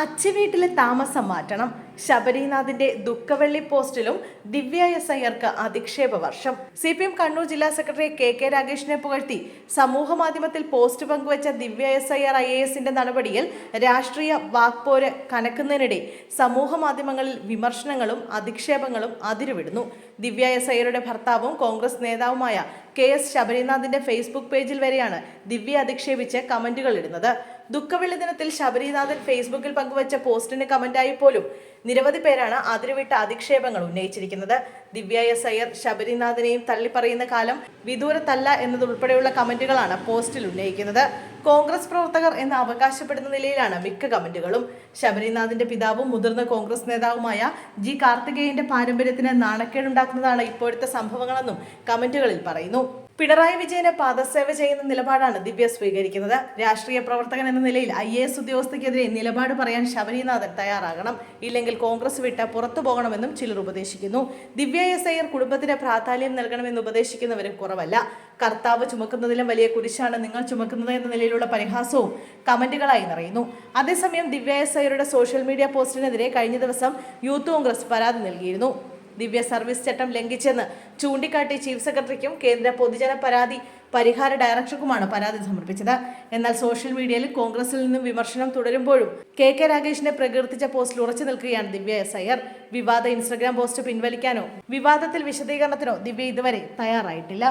അച്ചുവീട്ടിലെ താമസം മാറ്റണം. ശബരിനാഥിന്റെ ദുഃഖവെള്ളി പോസ്റ്റിലും ദിവ്യ എസ് അയ്യർക്ക് അധിക്ഷേപ വർഷം. സി പി എം കണ്ണൂർ ജില്ലാ സെക്രട്ടറി കെ കെ രാഗേഷിനെ പുകഴ്ത്തി സമൂഹ മാധ്യമത്തിൽ പോസ്റ്റ് പങ്കുവച്ച Divya S Iyer I A എസിന്റെ നടപടിയിൽ രാഷ്ട്രീയ വാക്പോര് കനക്കുന്നതിനിടെ സമൂഹ മാധ്യമങ്ങളിൽ വിമർശനങ്ങളും അധിക്ഷേപങ്ങളും അതിരുവിടുന്നു. ദിവ്യ എസ് അയ്യരുടെ ഭർത്താവും കോൺഗ്രസ് നേതാവുമായ കെ എസ് ശബരിനാഥിന്റെ ഫേസ്ബുക്ക് പേജിൽ വരെയാണ് ദിവ്യ അധിക്ഷേപിച്ച് കമന്റുകൾ ഇടുന്നത്. ദുഃഖവെള്ളി ദിനത്തിൽ ശബരിനാഥൻ ഫേസ്ബുക്കിൽ പങ്കുവച്ച പോസ്റ്റിന് കമന്റായി പോലും നിരവധി പേരാണ് അതിരുവിട്ട അധിക്ഷേപങ്ങൾ ഉന്നയിച്ചിരിക്കുന്നത്. ദിവ്യ എസ് അയ്യർ ശബരിനാഥനെയും തള്ളിപ്പറയുന്ന കാലം വിദൂരത്തല്ല എന്നതുൾപ്പെടെയുള്ള കമന്റുകളാണ് പോസ്റ്റിൽ ഉന്നയിക്കുന്നത്. കോൺഗ്രസ് പ്രവർത്തകർ എന്ന് അവകാശപ്പെടുന്ന നിലയിലാണ് മിക്ക കമന്റുകളും. ശബരിനാഥിന്റെ പിതാവും മുതിർന്ന കോൺഗ്രസ് നേതാവുമായ ജി കാർത്തികേയന്റെ പാരമ്പര്യത്തിന് നാണക്കേടുണ്ടാക്കുന്നതാണ് ഇപ്പോഴത്തെ സംഭവങ്ങളെന്നും കമന്റുകളിൽ പറയുന്നു. പിണറായി വിജയന് പാദസേവ ചെയ്യുന്ന നിലപാടാണ് ദിവ്യ സ്വീകരിക്കുന്നത്. രാഷ്ട്രീയ പ്രവർത്തകൻ എന്ന നിലയിൽ ഐ എ എസ് ഉദ്യോഗസ്ഥയ്ക്കെതിരെ നിലപാട് പറയാൻ ശബരിനാഥൻ തയ്യാറാകണം. ഇല്ലെങ്കിൽ കോൺഗ്രസ് വിട്ട് പുറത്തു പോകണമെന്നും ചിലർ ഉപദേശിക്കുന്നു. ദിവ്യ എസ് അയ്യർ കുടുംബത്തിന് പ്രാധാന്യം നൽകണമെന്ന് ഉപദേശിക്കുന്നവരും കുറവല്ല. കർത്താവ് ചുമക്കുന്നതിലും വലിയ കുരിശാണ് നിങ്ങൾ ചുമക്കുന്നത് എന്ന നിലയിലുള്ള പരിഹാസവും കമന്റുകളായി നിറയുന്നു. അതേസമയം ദിവ്യ എസ് അയ്യരുടെ സോഷ്യൽ മീഡിയ പോസ്റ്റിനെതിരെ കഴിഞ്ഞ ദിവസം യൂത്ത് കോൺഗ്രസ് പരാതി നൽകിയിരുന്നു. ദിവ്യ സർവീസ് ചട്ടം ലംഘിച്ചെന്ന് ചൂണ്ടിക്കാട്ടി ചീഫ് സെക്രട്ടറിക്കും കേന്ദ്ര പൊതുജന പരാതി പരിഹാര ഡയറക്ടർക്കുമാണ് പരാതി സമർപ്പിച്ചത്. എന്നാൽ സോഷ്യൽ മീഡിയയിൽ കോൺഗ്രസിൽ നിന്നും വിമർശനം തുടരുമ്പോഴും കെ കെ രാഗേഷിനെ പ്രകീർത്തിച്ച പോസ്റ്റിൽ ഉറച്ചു നിൽക്കുകയാണ് ദിവ്യ എസ് അയ്യർ വിവാദ ഇൻസ്റ്റഗ്രാം പോസ്റ്റ് പിൻവലിക്കാനോ വിവാദത്തിൽ വിശദീകരണത്തിനോ ദിവ്യ ഇതുവരെ തയ്യാറായിട്ടില്ല.